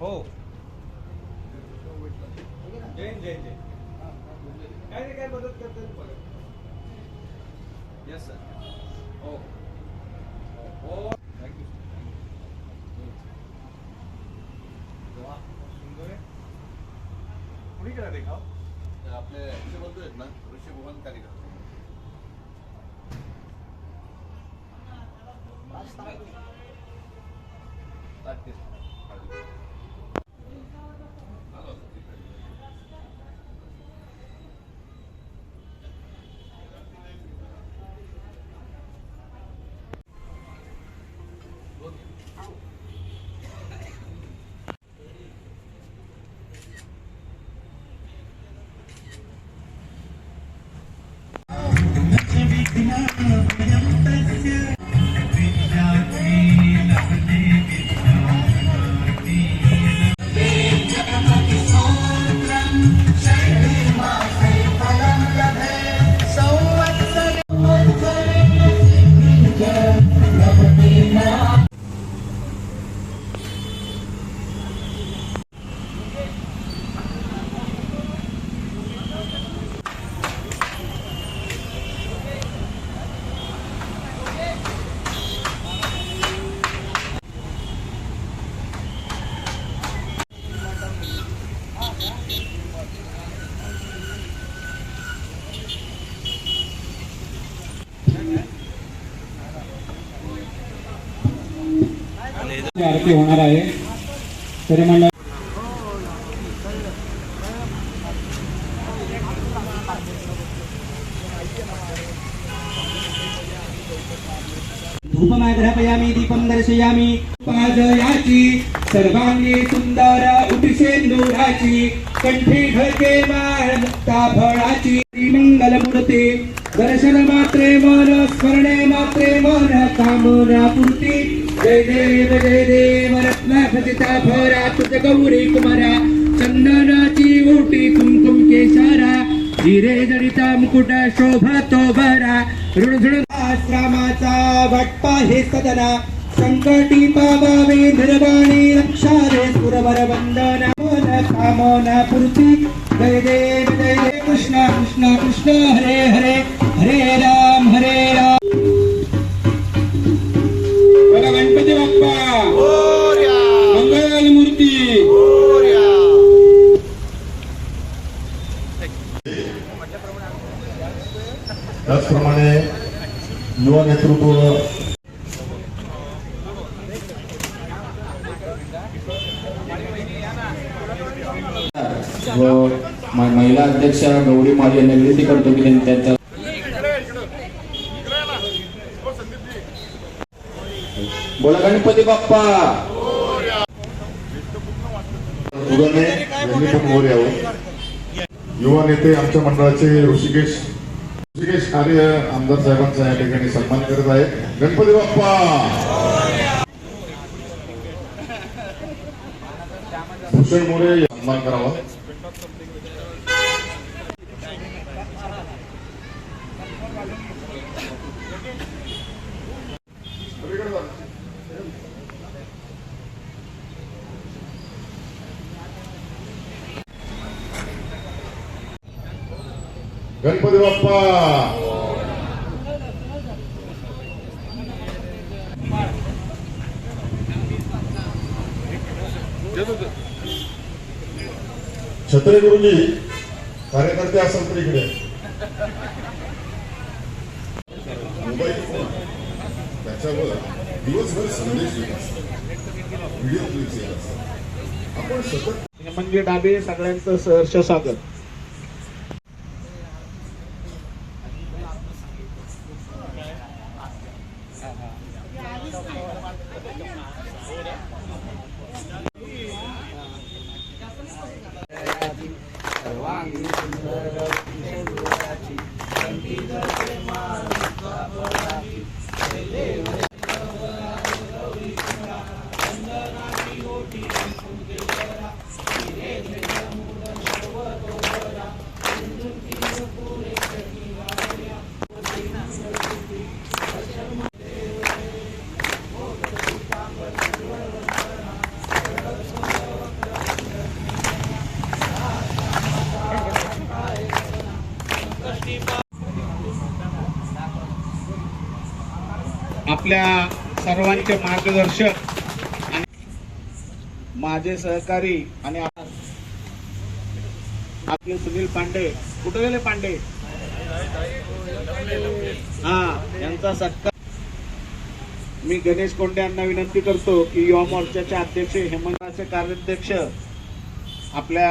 हो. जैन जैन जैन. काय नाही काय मदत करता येईल येस सर आरती होणार आहे. तरी म्हणलं धूपमाग्रहपयामि दीपं दर्शयामी. पादयाची सर्वांगी सुंदर उठसेंदुराची कंठी घके माळ मुक्ता फळाची मंगलमूर्ती दर्शन मात्रे मन स्मरणे मन कामना पूर्ती. जय देव जय देव रत्ना खचिता भरा तुझ गौरी कुमारा. चंदनाची ओटी कुमकुम केसारा. जिरे जडिता मुकुट शोभतो भरा ऋणझुण आश्रमाचा भट्टा हे सदना. संकटी पावावे निर्वाणी रक्षा रे सुरवर वंदना. मन कामना पूर्ती. जय देव जय देव. कृष्ण कृष्ण कृष्ण हरे हरे हरे राम. युवा नेतृत्व व म- महिला अध्यक्ष गौरी माळी यांना विनंती करतो की त्यांनी त्यांचा बोला गणपती बाप्पा उदने यांनी पण मोर यावं युवा नेते आमच्या मंडळाचे ऋषिकेश कार्य आमदार साहेबांचा या ठिकाणी सन्मान करत आहे. गणपती बाप्पा! भूषण मोरे सन्मान करावा. गणपती बाप्पा छत्रे गुरुजी कार्यकर्ते असाल तर इकडे मोबाईल फोन त्याच्यावर दिवसभर संदेश येत असतात. व्हिडिओ क्लिप्स येत असतात. आपण सतत म्हणजे डाबे सगळ्यांचं सहर्ष स्वागत. आपल्या सर्वांचे मार्गदर्शक आणि माझे सहकारी आणि आपले सुनील पांडे. कुठे गेले पांडे? हा यांचा सत्कार मी गणेश कोंडे यांना विनंती करतो की युवा मोर्चाचे अध्यक्ष हेमंताचे कार्याध्यक्ष आपल्या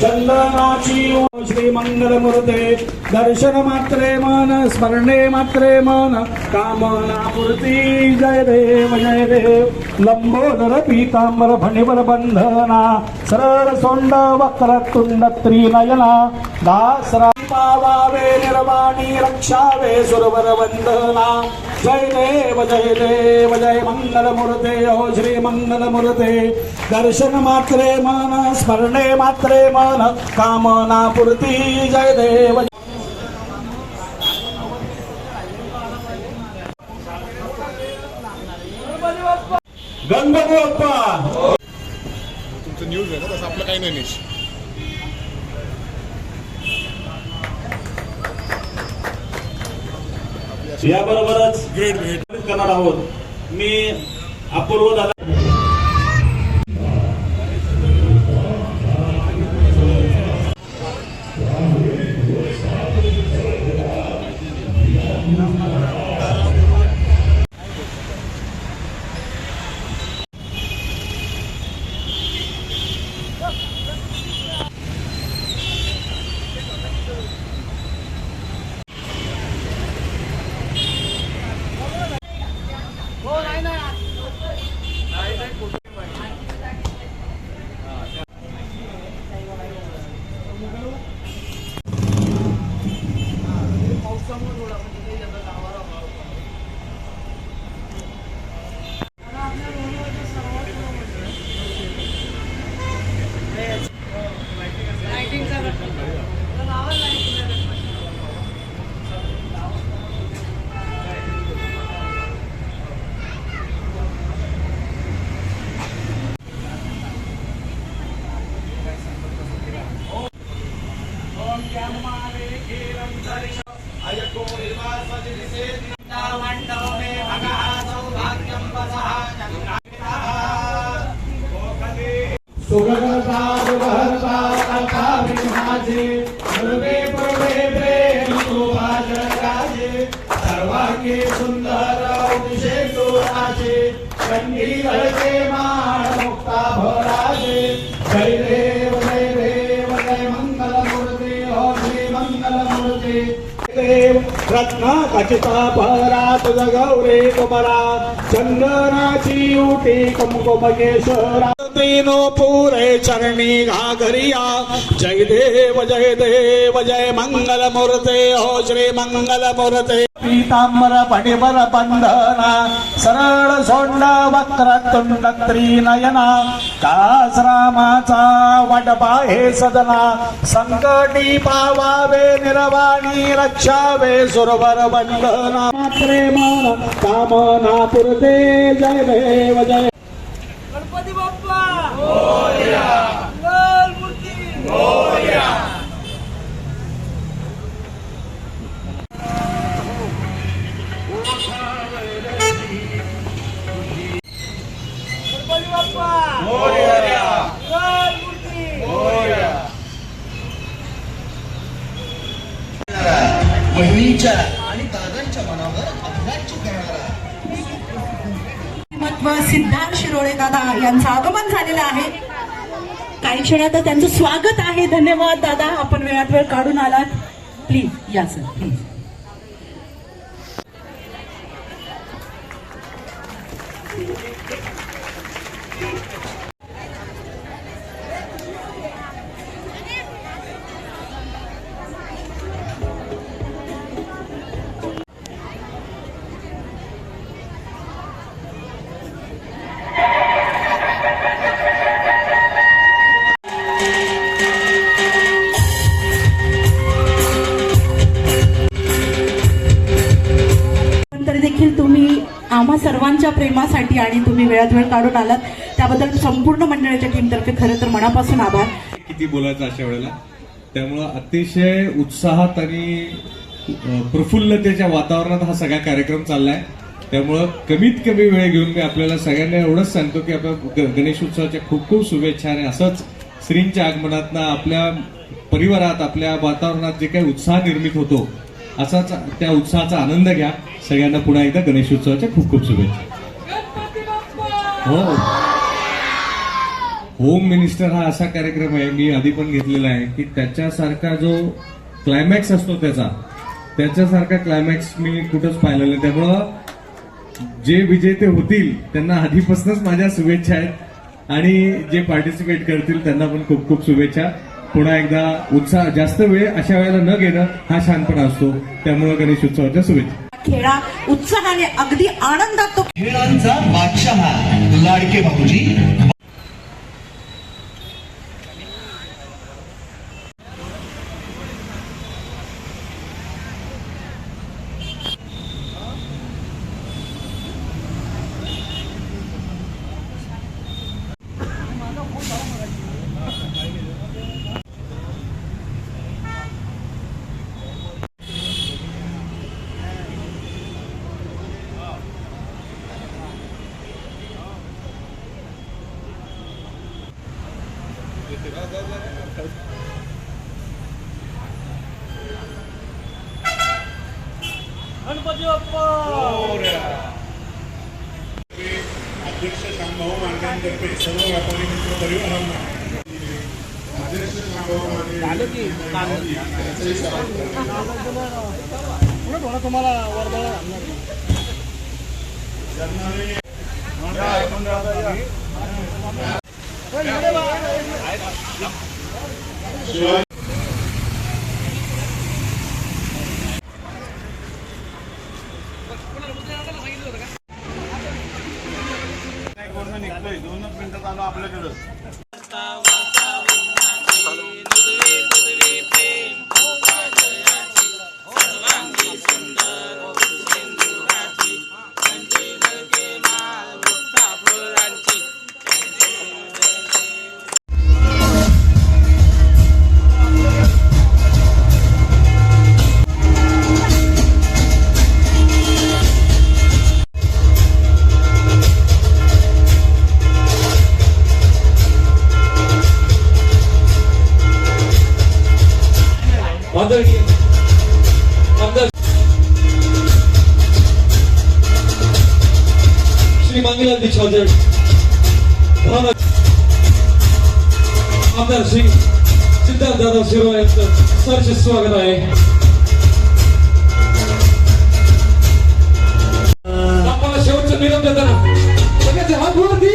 चंदनाची श्री मंगल मूर्ते दर्शन मात्रे मन स्मरणे मात्रे मन कामना पूर्ती जय देव जय देव. लंबोदर पीतांबर फणीवर बंधना सरळ सोंड वक्र तुंड त्रिनयना दासरा पावावे निर्वाणी रक्षावे सुरवर वंदना. जय देव जय देव जय मंगल मूर्ते हो श्री मंगल मूर्ते दर्शन मात्रे मन स्मरणे मात्रे मन कामना पूर्ती जय देव. गणपती बाप्पा! तुमचं न्यूज आहे ना तसं आपलं काही नाही याबरोबरच करणार आहोत. मी अपूर्व दादा रत्न खचिता भरा तुझ कुमरा चंदनाची उटी कुमकुमकेश्वरा तीनो पुरे चरणी घागरिया जय देव जय देव जय मंगल मूर्ते हो श्री मंगल मूर्ते पीतांबर पडिबर बंधना सरळ सोंड वक्र तुंड त्रिनयना कास रामाचा वडपा हे सदना संकटी पावावे निर्वाणी रक्षावे सुरवर बंधना प्रेमान कामना पुरते जय देव जय। गणपती बाप्पा! बहिणीच्या आणि दादांच्या मनावर अभिराज्य करणारा सिद्धार्थ शिरोळे दादा यांचं आगमन झालेलं आहे. काही क्षणात त्यांचं स्वागत आहे. धन्यवाद दादा. आपण वेळात वेळ काढून आलात. प्लीज या सर प्लीज पण प्रेमासाठी आणि तुम्ही वेळात वेळ काढून आलात त्याबद्दल संपूर्ण मंडळाच्या टीमतर्फे खरं तर मनापासून आभार. किती बोलायचं अशा वेळेला? त्यामुळं अतिशय उत्साहात आणि प्रफुल्लतेच्या वातावरणात हा सगळा कार्यक्रम चाललाय. त्यामुळं कमीत कमी वेळ घेऊन मी आपल्याला सगळ्यांना एवढंच सांगतो की आपल्या गणेश गणेशोत्सवाच्या खूप खूप शुभेच्छा आणि असंच श्रींच्या आगमनातनं आपल्या परिवारात आपल्या वातावरणात जे काही उत्साह निर्मित होतो असाच त्या उत्साहाचा आनंद घ्या. सगळ्यांना पुन्हा एकदा गणेशोत्सवाच्या खूप खूप शुभेच्छा. हो. होम मिनिस्टर हा असा कार्यक्रम आहे मी आधी पण घेतलेला आहे की त्याच्यासारखा जो क्लायमॅक्स असतो त्याचा त्याच्यासारखा क्लायमॅक्स मी कुठंच पाहिलेला नाही. त्यामुळं जे विजेते होतील त्यांना आधीपासूनच माझ्या शुभेच्छा आहेत. आणि जे पार्टिसिपेट करतील त्यांना पण खूप खूप शुभेच्छा. पुन्हा एकदा उत्साह जास्त वेळ अशा वेळेला न घेणं हा शांतपणा असतो. त्यामुळं गणेश उत्सवाच्या शुभेच्छा. खेळा उत्साहाने अगदी आनंदात तो खेळांचा बादशहा लाडके भाऊजी गणपती बाप्पा! अध्यक्ष शांभाऊ मांडव्यांतर्फे सर्व व्यापारी मित्र परिवारांना अध्यक्ष. तुम्हाला ज्यांना शिरोळे यांचं सरचे स्वागत आहे. शेवटचं निरोप देताना. हात वरती.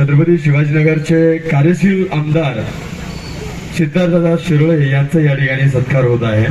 छत्रपती शिवाजीनगरचे कार्यशील आमदार सिद्धार्थदास शिरोळे यांचा या ठिकाणी सत्कार होत आहे.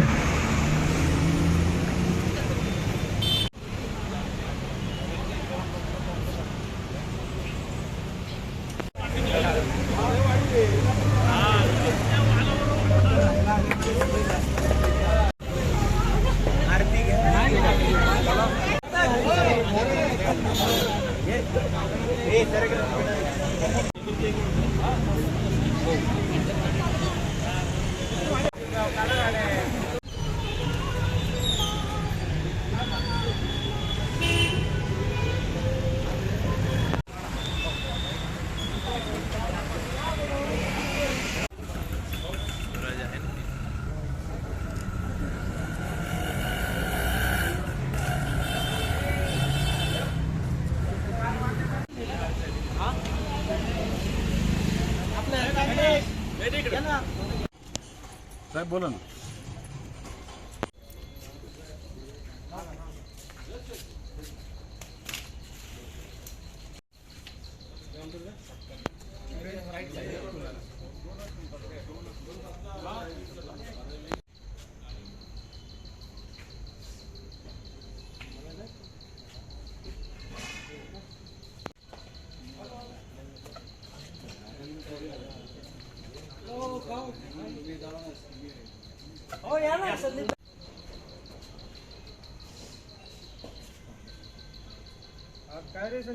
বলুন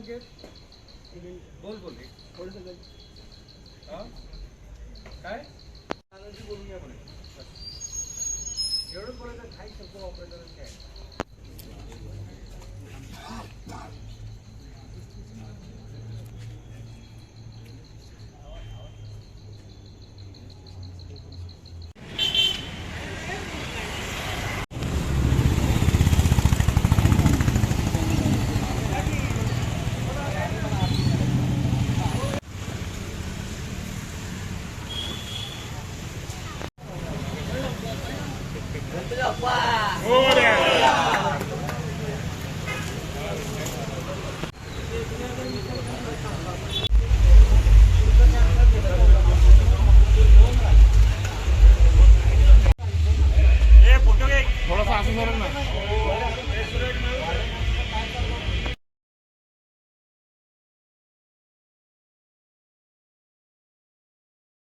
संकेत बोल बोल. थोडस